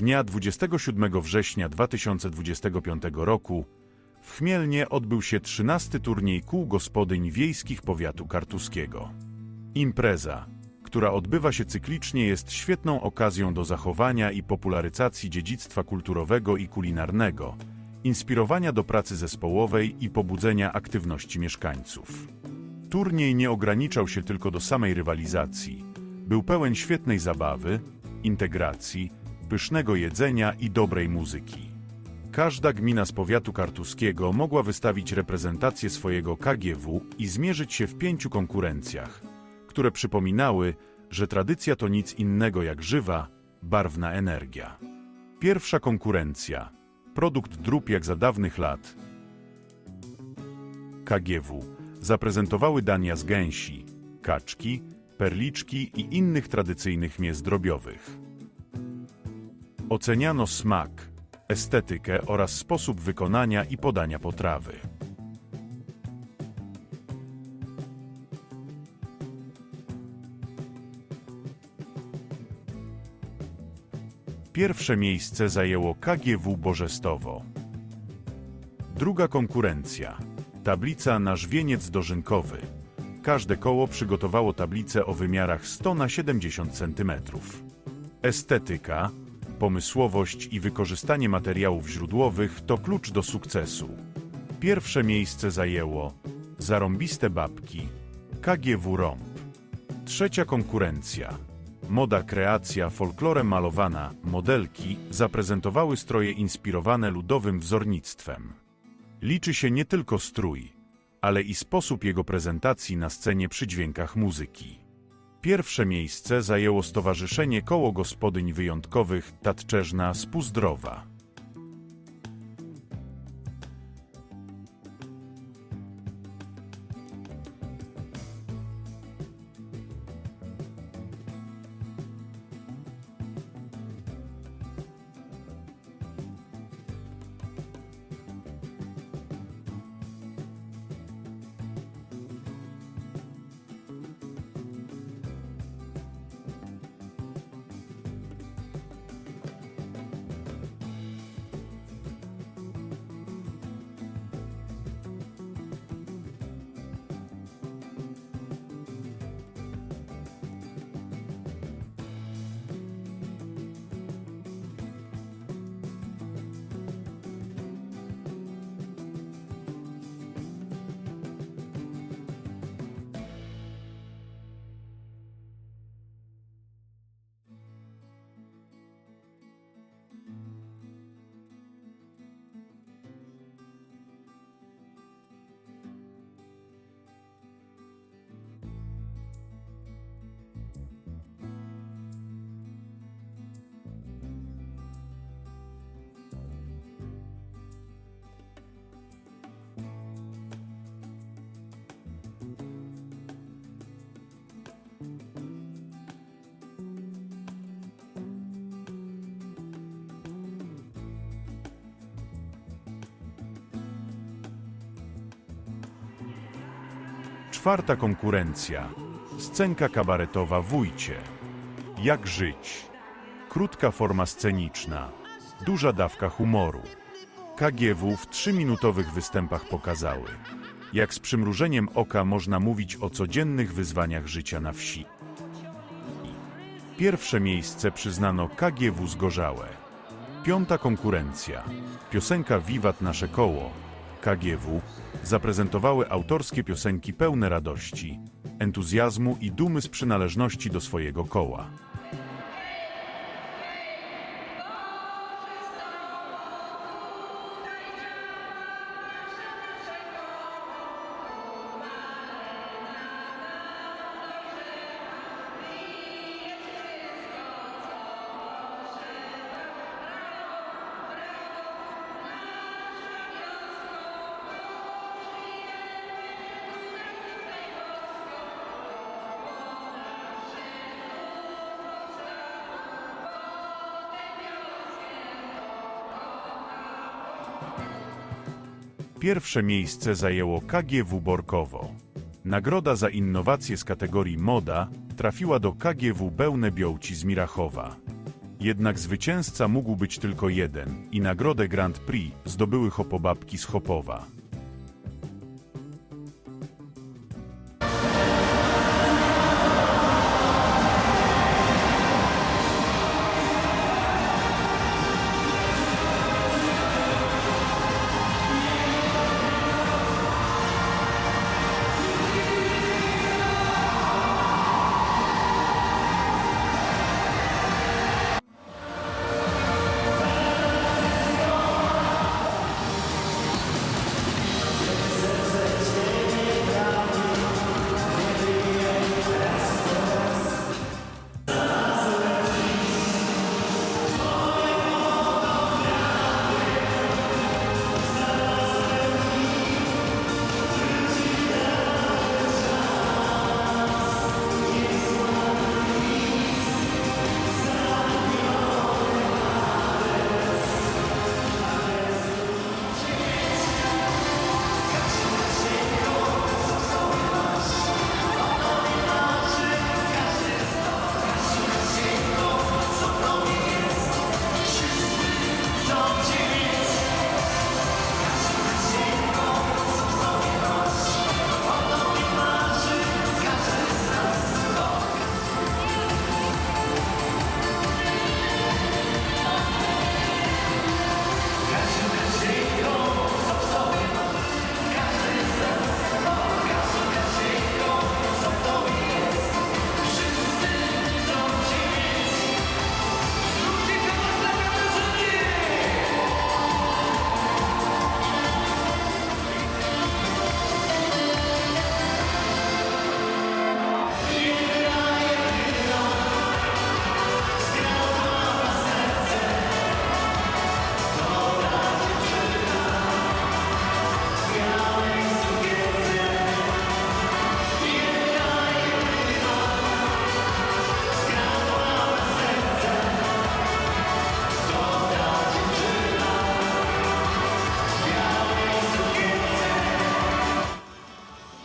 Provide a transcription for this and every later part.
Dnia 27 września 2025 roku w Chmielnie odbył się 13 turniej kół gospodyń wiejskich powiatu kartuskiego. Impreza, która odbywa się cyklicznie, jest świetną okazją do zachowania i popularyzacji dziedzictwa kulturowego i kulinarnego, inspirowania do pracy zespołowej i pobudzenia aktywności mieszkańców. Turniej nie ograniczał się tylko do samej rywalizacji. Był pełen świetnej zabawy, integracji, pysznego jedzenia i dobrej muzyki. Każda gmina z powiatu kartuskiego mogła wystawić reprezentację swojego KGW i zmierzyć się w pięciu konkurencjach, które przypominały, że tradycja to nic innego jak żywa, barwna energia. Pierwsza konkurencja. Produkt drób jak za dawnych lat. KGW zaprezentowały dania z gęsi, kaczki, perliczki i innych tradycyjnych mięs drobiowych. Oceniano smak, estetykę oraz sposób wykonania i podania potrawy. Pierwsze miejsce zajęło KGW Bożestowo. Druga konkurencja. Tablica na żwieniec dożynkowy. Każde koło przygotowało tablicę o wymiarach 100 na 70 cm. Estetyka, pomysłowość i wykorzystanie materiałów źródłowych to klucz do sukcesu. Pierwsze miejsce zajęło Zarąbiste babki KGW Rąb. Trzecia konkurencja. Moda kreacja folklorem malowana, modelki zaprezentowały stroje inspirowane ludowym wzornictwem. Liczy się nie tylko strój, ale i sposób jego prezentacji na scenie przy dźwiękach muzyki. Pierwsze miejsce zajęło Stowarzyszenie Koło Gospodyń Wyjątkowych Tatczeżna z Czwarta konkurencja. Scenka kabaretowa Wójcie. Jak żyć? Krótka forma sceniczna. Duża dawka humoru. KGW w trzyminutowych występach pokazały, jak z przymrużeniem oka można mówić o codziennych wyzwaniach życia na wsi. Pierwsze miejsce przyznano KGW Zgorzałe. Piąta konkurencja. Piosenka Wiwat Nasze Koło. KGW zaprezentowały autorskie piosenki pełne radości, entuzjazmu i dumy z przynależności do swojego koła. Pierwsze miejsce zajęło KGW Borkowo. Nagroda za innowacje z kategorii moda trafiła do KGW Bełne Biołci z Mirachowa. Jednak zwycięzca mógł być tylko jeden i nagrodę Grand Prix zdobyły hopobabki z Chopowa.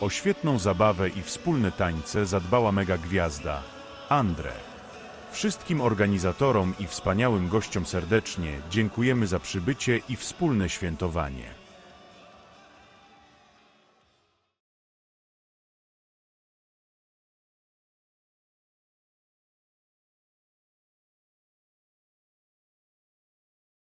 O świetną zabawę i wspólne tańce zadbała mega gwiazda Andre. Wszystkim organizatorom i wspaniałym gościom serdecznie dziękujemy za przybycie i wspólne świętowanie.